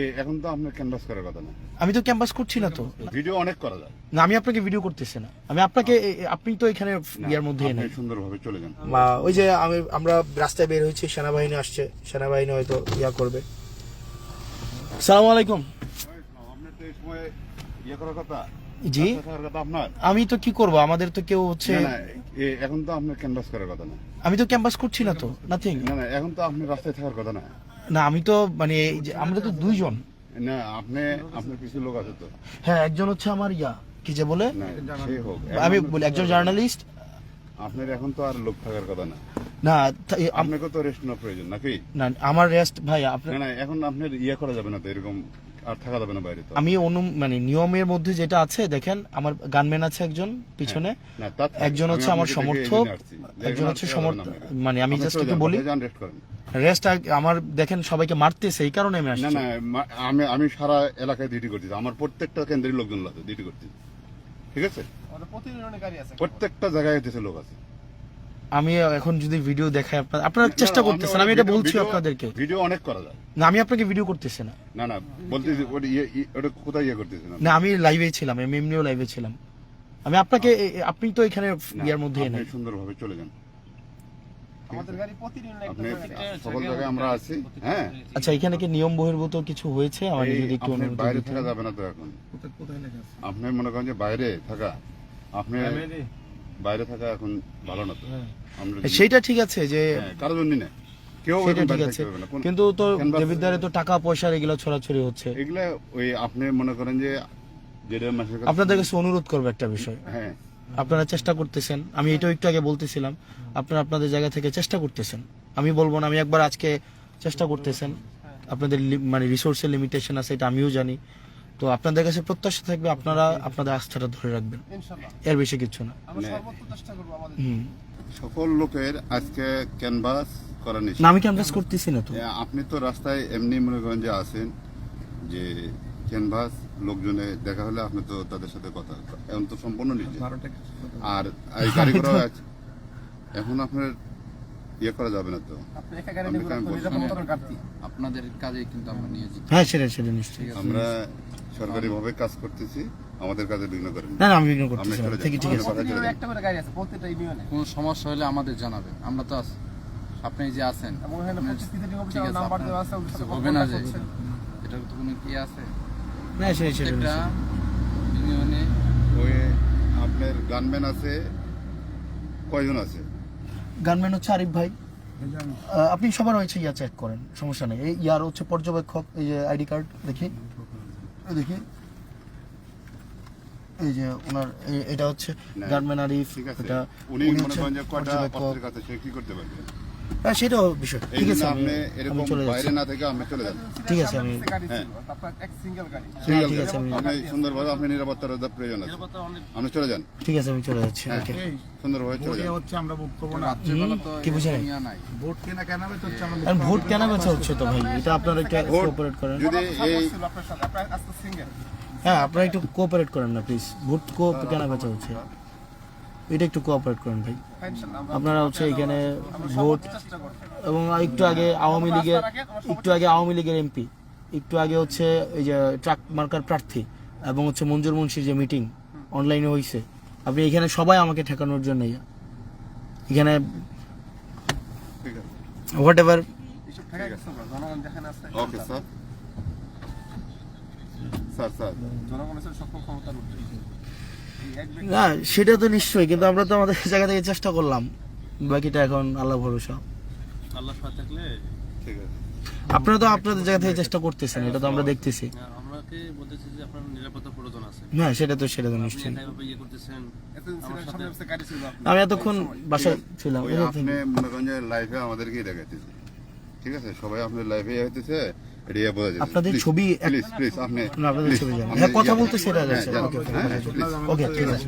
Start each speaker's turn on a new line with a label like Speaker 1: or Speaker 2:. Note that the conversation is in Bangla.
Speaker 1: এ এখন তো আপনার ক্যানভাস করার কথা না।
Speaker 2: আমি তো ক্যাম্পাস করছি না তো।
Speaker 1: ভিডিও অনেক করা যায়।
Speaker 2: না আমি আপনাকে ভিডিও করতেছি না। আমি আপনাকে আপনি তো এখানে ইয়ার মধ্যে নেই।
Speaker 1: সুন্দরভাবে চলে যান।
Speaker 2: বা ওই যে আমি আমরা রাস্তায় বের হয়েছি সেনাবাহিনী আসছে। সেনাবাহিনী হয়তো ইয়া করবে। সালাম আলাইকুম।
Speaker 1: আপনার তো এই সময় ইয়ে
Speaker 2: জি আমি তো কি করব? আমাদের তো কেউ হচ্ছে
Speaker 1: না, না, এখন তো আপনার ক্যানভাস করার কথা না।
Speaker 2: আমি তো ক্যাম্পাস করছি না তো। নাথিং
Speaker 1: না না এখন তো আপনি রাস্তায় থাকার কথা না।
Speaker 2: না আমি তো মানে এই যে আমরা তো দুইজন।
Speaker 1: না আপনি আপনার কিছু লোক আছে তো?
Speaker 2: হ্যাঁ একজন হচ্ছে আমার ইয়া কি যে বলে?
Speaker 1: না সে হোক।
Speaker 2: আমি বলি একজন জার্নালিস্ট
Speaker 1: আপনার এখন তো আর লোক থাকার কথা না।
Speaker 2: না
Speaker 1: আপনাকে তো রেস্ট নেওয়ার প্রয়োজন নাকি?
Speaker 2: না আমার রেস্ট ভাই আপনার
Speaker 1: না না এখন আপনার ইয়া করা যাবে না তো এরকম আর থাকা যাবে না বাইরে তো।
Speaker 2: আমি অনু মানে নিয়মের মধ্যে যেটা আছে দেখেন আমার গানম্যান আছে একজন পিছনে। একজন হচ্ছে আমার সমর্থক একজন হচ্ছে সমর্থক মানে আমি জাস্ট একটু বলি
Speaker 1: রেস্ট
Speaker 2: আমার দেখেন সবাইকে মারতেছে এই কারণে আমি
Speaker 1: না
Speaker 2: আসছি।
Speaker 1: না মা- আমি আমি সারা এলাকায় ডিউটি করতেছি। আমার প্রত্যেকটা কেন্দ্রের লোকজন আছে ডিউটি করতেছি। ঠিক আছে? প্রত্যেকটা জায়গায় লোক আছে।
Speaker 2: আমি এখন যদি ভিডিও দেখাই আপনার আপনারা চেষ্টা করতেছেন আমি এটা বলছি আপনাদেরকে।
Speaker 1: ভিডিও অনেক করা যায়।
Speaker 2: না আমি আপনাকে ভিডিও করতেছি না।
Speaker 1: না না বলতেছি ওটা ইয়ে- ইয়ে- ওটা কোথায় ইয়ে করতেছি না
Speaker 2: না আমি লাইভে ছিলাম আমি এমনিও লাইভে ছিলাম। আমি আপনাকে এ- আপনি তো এখানে ইয়ার মধ্যে
Speaker 1: আপনি
Speaker 2: নেই।
Speaker 1: সুন্দরভাবে চলে যান।
Speaker 3: আমাদের গাড়ি প্রতিদিন
Speaker 1: আপনি সকল জায়গায় আমরা আছি হ্যাঁ।
Speaker 2: আচ্ছা এখানে কি নিয়ম বহির্ভূত কিছু হয়েছে? আমার যদি একটু
Speaker 1: আপনি
Speaker 2: অনুমতি
Speaker 1: বাইরে থাকা যাবে না তো এখন। আপনি মনে করেন যে বাইরে থাকা আপনি বাইরে থাকা এখন ভালো না তো। আমরা
Speaker 2: সেইটা ঠিক আছে যে
Speaker 1: হ্যাঁ, কারোর জন্য না। কেউ
Speaker 2: সেটা ঠিক আছে। কিন্তু তো দেবিদ্বারে তো টাকা পয়সা এগুলো ছড়াছড়ি হচ্ছে।
Speaker 1: এগুলা ওই আপনি মনে করেন যে যেটা মাসের
Speaker 2: আপনাদের কাছে অনুরোধ করব একটা বিষয়।
Speaker 1: হ্যাঁ।
Speaker 2: আপনারা চেষ্টা করতেছেন। আমি এটাও একটু আগে বলতেছিলাম আপনারা আপনাদের জায়গা থেকে চেষ্টা করতেছেন। আমি বলব না আমি একবার আজকে চেষ্টা করতেছেন। আপনাদের মানে রিসোর্সের লিমিটেশন আছে এটা আমিও জানি। তো আপনাদের কাছে প্রত্যাশা থাকবে আপনারা আপনাদের আস্থাটা ধরে রাখবেন। এর বেশি কিছু না।
Speaker 3: আমরা সর্বোচ্চ চেষ্টা করব আমাদের।
Speaker 2: হুম।
Speaker 1: সকল লোকের আজকে ক্যানভাস করা
Speaker 2: না আমি ক্যানভাস করতেছি না তো।
Speaker 1: আপনি তো রাস্তায় এমনি মনে করেন যে আছেন যে ক্যানভাস লোকজনে দেখা হলে আপনি তো তাদের সাথে কথা এখন তো সম্পূর্ণ নিজে আর এই গাড়ি ঘোড়া আছে। এখন আপনার ইয়ে করা যাবে না তো।
Speaker 4: আপনাদের কাজে কিন্তু আমরা নিয়োজিত।
Speaker 2: হ্যাঁ সেটা সেটা নিশ্চয়ই।
Speaker 1: আমরা সরকারি ভাবে কাজ করতেছি আমাদের কাজে বিঘ্ন করেন না।
Speaker 2: না না আমি বিঘ্ন করতেছি না
Speaker 1: চলে যান।
Speaker 2: ঠিক ঠিক আছে
Speaker 1: কথা চলে
Speaker 3: প্রতিদিন
Speaker 1: যান।
Speaker 3: একটা করে গাড়ি আছে প্রত্যেকটা ইউনিয়নে
Speaker 4: কোনো সমস্যা হলে আমাদের জানাবেন। আমরা তো আছি। আপনি যে আছেন ঠিক আছে,
Speaker 3: নাম্বার দেওয়া আছে ওদের
Speaker 4: হবে না যে এটার তো কোনো কি আছে?
Speaker 2: না সেটা সেটা
Speaker 4: একটা
Speaker 2: নিশ্চয়ই।
Speaker 4: ইউনিয়নে
Speaker 1: ওই আপনার গানম্যান আছে কয়জন আছে?
Speaker 2: গানম্যান হচ্ছে আরিফ ভাই। আপনি সবার হয়েছে ইয়া চেক করেন সমস্যা নেই। এই ইয়ার হচ্ছে পর্যবেক্ষক এই যে আইডি কার্ড দেখি। দেখি। এই যে ওনার এটা হচ্ছে গার্মেন্ট আরিফ এটা
Speaker 1: উনি মনে করেন যে কয়টা পত্রিকাতে সে কি করতে পারবে?
Speaker 2: হ্যাঁ সেটাও বিষয়। ঠিক আছে
Speaker 1: আপনি এরকম
Speaker 2: চলে
Speaker 1: বাইরে না থেকে আপনি চলে যান।
Speaker 2: ঠিক আছে, আমি-
Speaker 1: হ্যাঁ।
Speaker 3: গাড়ি
Speaker 1: ঠিক
Speaker 2: ঠিক
Speaker 1: আছে
Speaker 2: আমি-
Speaker 1: আপনি সুন্দরভাবে আপনি নিরাপত্তার প্রয়োজন আছে। আপনি চলে যান।
Speaker 2: ঠিক আছে আমি চলে যাচ্ছি
Speaker 1: হ্যাঁ
Speaker 2: ওকে।
Speaker 1: সুন্দরভাবে চলে যান।
Speaker 5: হচ্ছে আমরা ভোট করব না।
Speaker 2: কি
Speaker 5: ভোট কেনা কেন তো হচ্ছে আমরা
Speaker 2: আর ভোট কেন হচ্ছে তো ভাই এটা আপনারা একটু কোঅপারেট করেন।
Speaker 1: যদি এই
Speaker 3: বলছিল আপনার আজকে সিঙ্গেল
Speaker 2: হ্যাঁ আপনারা একটু কোঅপারেট করেন না প্লিজ ভোট কো কেন বেচা হচ্ছে। এটা একটু কোঅপারেট করেন ভাই। আপনারা হচ্ছে এখানে ভোট এবং একটু আগে আওয়ামী লীগের একটু আগে আওয়ামী লীগের এমপি একটু আগে হচ্ছে এই যে ট্রাক মার্কার প্রার্থী এবং হচ্ছে মঞ্জুর মুন্সির যে মিটিং অনলাইনে হয়েছে আপনি এখানে সবাই আমাকে ঠেকানোর জন্য এখানে whatever
Speaker 1: okay sir sir sir
Speaker 3: জনগণের সকল ক্ষমতার
Speaker 2: না সেটা তো নিশ্চয়ই কিন্তু আমরা তো আমাদের জায়গা থেকে চেষ্টা করলাম। বাকিটা এখন আল্লাহ ভরসা।
Speaker 6: আল্লাহ থাকলে
Speaker 1: ঠিক আছে।
Speaker 2: আপনারা তো আপনাদের জায়গা থেকে চেষ্টা করতেছেন এটা তো আমরা দেখতেছি।
Speaker 6: আমাকে বলতেছি যে আপনার নিরাপত্তা প্রয়োজন আছে।
Speaker 2: হ্যাঁ সেটা তো সেটা তো
Speaker 6: আপনি
Speaker 2: নিশ্চয়ই
Speaker 6: ইয়ে করতেছেন।
Speaker 2: আমি এতক্ষণ বাসায় ছিলাম
Speaker 1: আপনি মনে করেন যে লাইফে আমাদেরকেই দেখাইতেছে। ঠিক আছে? সবাই আপনার লাইফে হইতেছে এটা বলে বোঝা যাচ্ছে
Speaker 2: আপনাদের ছবি
Speaker 1: প্লিজ প্লিজ আপনি
Speaker 2: আপনাদের ছবি
Speaker 1: জানেন।
Speaker 2: হ্যাঁ কথা বলতে সেটা
Speaker 1: আছে।
Speaker 2: যাচ্ছে ওকে
Speaker 1: হ্যাঁ।
Speaker 2: ওকে ঠিক আছে।